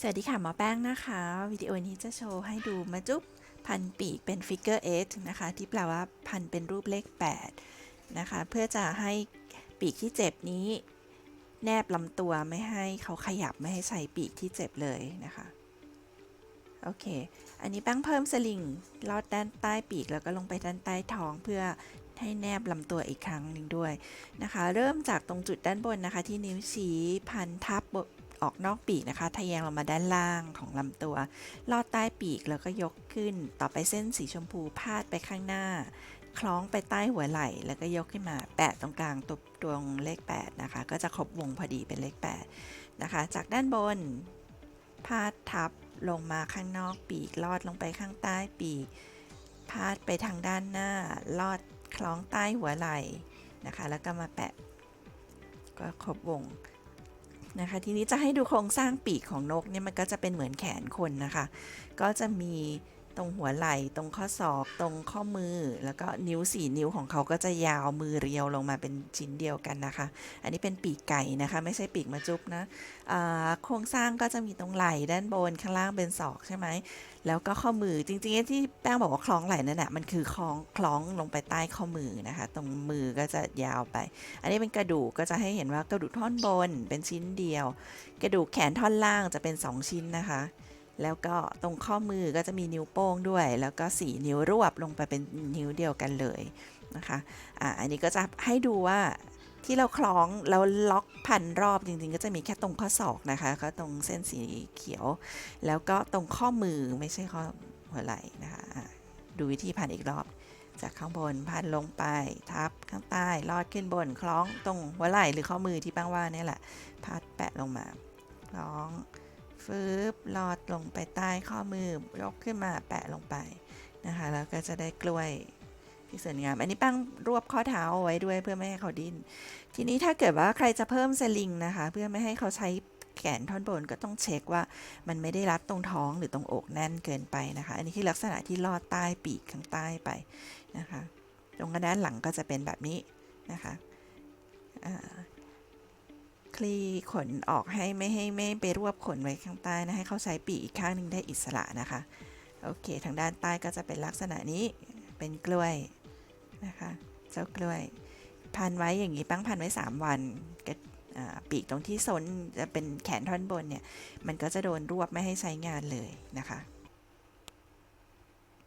สวัสดีค่ะหมอแป้งนะคะ วิดีโอนี้จะโชว์ให้ดูมาจุ๊บพันปีกเป็นฟิกเกอร์8นะคะ ที่แปลว่าพันเป็นรูปเลข 8 นะคะ เพื่อจะให้ปีกที่เจ็บนี้ แนบลำตัวไม่ให้เขาขยับไม่ให้ใส่ปีกที่เจ็บเลยนะคะ โอเค อันนี้แป้งเพิ่มสลิงลอดด้านใต้ปีกแล้วก็ลงไปด้านใต้ท้องเพื่อให้แนบลำตัวอีกครั้งหนึ่งด้วยนะคะ เริ่มจากตรงจุดด้านบนนะคะ ที่นิ้วชี้พันทับบ ออกนอกปีกนะคะ ทะแยงลงมาด้านล่างของลำตัว ลอดใต้ปีกแล้วก็ยกขึ้น ต่อไปเส้นสีชมพูพาดไปข้างหน้า คล้องไปใต้หัวไหล่แล้วก็ยกขึ้นมา แปะตรงกลางตัวตวงเลข 8 นะคะ ก็จะครบวงพอดีเป็นเลข 8 นะคะ จากด้านบน พาดทับลงมาข้างนอกปีก ลอดลงไปข้างใต้ปีก พาดไปทางด้านหน้า ลอดคล้องใต้หัวไหล่นะคะ แล้วก็มาแปะ ก็ครบวง นะคะ ทีนี้จะให้ดูโครงสร้างปีกของนกเนี่ยมันก็จะเป็นเหมือนแขนคนนะคะ ก็จะมี ตรงหัวไหล่ตรงข้อศอกตรงข้อมือ แล้วก็นิ้วสี่นิ้วของเขาก็จะยาวมือเรียวลงมาเป็นชิ้นเดียวกันนะคะ อันนี้เป็นปีกไก่นะคะ ไม่ใช่ปีกมาจุ๊บนะโครงสร้างก็จะมีตรงไหล่ด้านบนข้างล่างเป็นศอกใช่ไหมแล้วก็ข้อมือจริงๆที่แป้งบอกว่าคล้องไหล่นั่นแหะมันคือคล้องคล้องลงไปใต้ข้อมือนะคะ ตรงมือก็จะยาวไป อันนี้เป็นกระดูกก็จะให้เห็นว่ากระดูกท่อนบนเป็นชิ้นเดียว กระดูกแขนท่อนล่างจะเป็น 2 ชิ้นนะคะ แล้วก็ตรงข้อมือก็จะมีนิ้วโป้งด้วย แล้วก็สีนิ้วรวบลงไปเป็นนิ้วเดียวกันเลยนะคะอ่าอันนี้ก็จะให้ดูว่าที่เราคล้องแล้วล็อกพันรอบจริงๆ ก็จะมีแค่ตรงข้อศอกนะคะก็ตรงเส้นสีเขียว แล้วก็ตรงข้อมือไม่ใช่ข้อหัวไหล่นะคะดูวิธีพันอีกรอบ จากข้างบนพันลงไปทับข้างใต้ลอดขึ้นบนคล้องตรงหัวไหล่หรือข้อมือที่แป้งว่าเนี่ยแหละพัดแปะลงมาคล้อง ฟืบลอดลงไปใต้ข้อมือยกขึ้นมาแปะลงไปนะคะแล้วก็จะได้กล้วยที่สวยงาม อันนี้แป้งรวบข้อเท้าเอาไว้ด้วยเพื่อไม่ให้เขาดิ้น ทีนี้ถ้าเกิดว่าใครจะเพิ่มสลิงนะคะ เพื่อไม่ให้เขาใช้แขนท่อนบนก็ต้องเช็คว่ามันไม่ได้รัดตรงท้องหรือตรงอกแน่นเกินไปนะคะ อันนี้คือลักษณะที่ลอดใต้ปีกข้างใต้ไปนะคะ ตรงกระด้านหลังก็จะเป็นแบบนี้นะคะ คลี่ขนออกให้ไม่ให้ไม่ไปรวบขนไว้ข้างใต้นะให้เขาใช้ปีกอีกข้างหนึ่งได้อิสระนะคะ โอเค ทางด้านใต้ก็จะเป็นลักษณะนี้เป็นกล้วยนะคะเจ้ากล้วย พันไว้อย่างนี้ปั้งพันไว้ 3 วันก็ปีกตรงที่ซนจะเป็นแขนท่อนบนเนี่ย มันก็จะโดนรวบไม่ให้ใช้งานเลยนะคะ